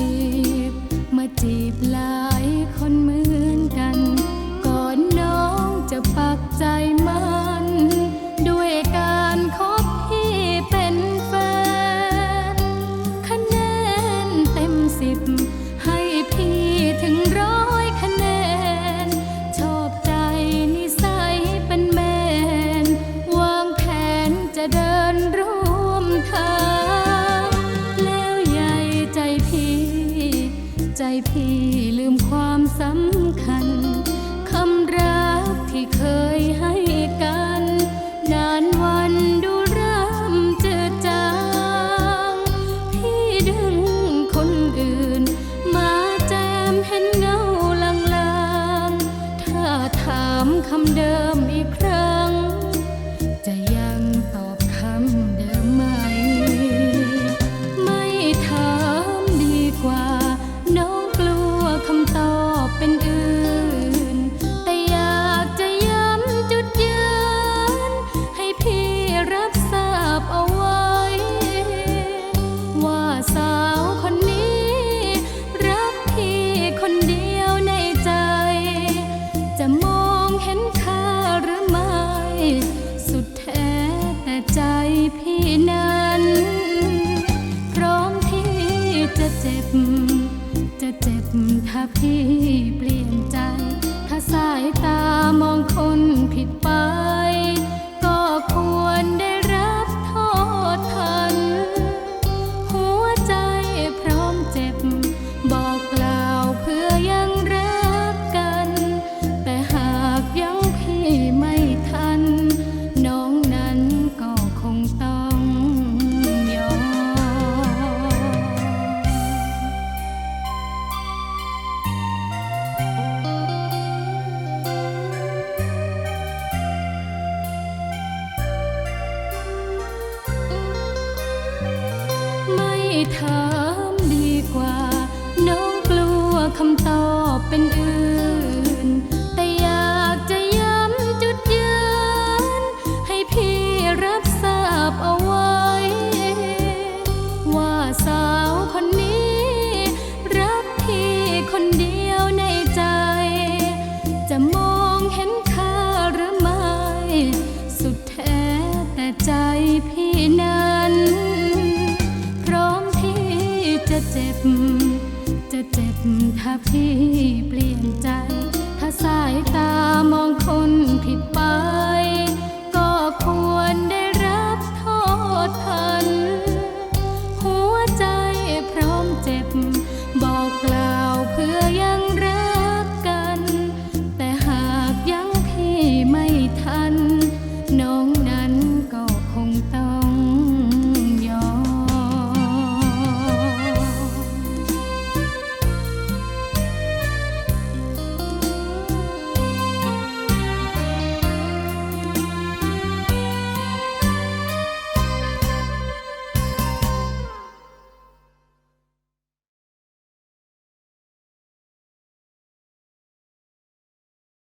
สิบมาจีบหลายคนเหมือนกัน ก่อนน้องจะปักใจมันด้วยการคบพี่เป็นแฟน คะแนนเต็มสิบ ใจพี่ลืมความสำคัญ คำรักที่เคยให้กัน นานวันายตามองคนผิดไป ถามดีกว่า น้องกลัวคำตอบเป็นอื่น แต่อยากจะย้ำจุดยืน ให้พี่รับทราบเอาไว้ ว่าสาวคนนี้ รักพี่คนเดียวในใจ จะมองเห็นค่าหรือไม่ สุดแท้แต่ใจพี่นั้ เจ็บ จะเจ็บถ้าพี่เปลี่ยนใจ ถ้าสายตามองคนผิดไป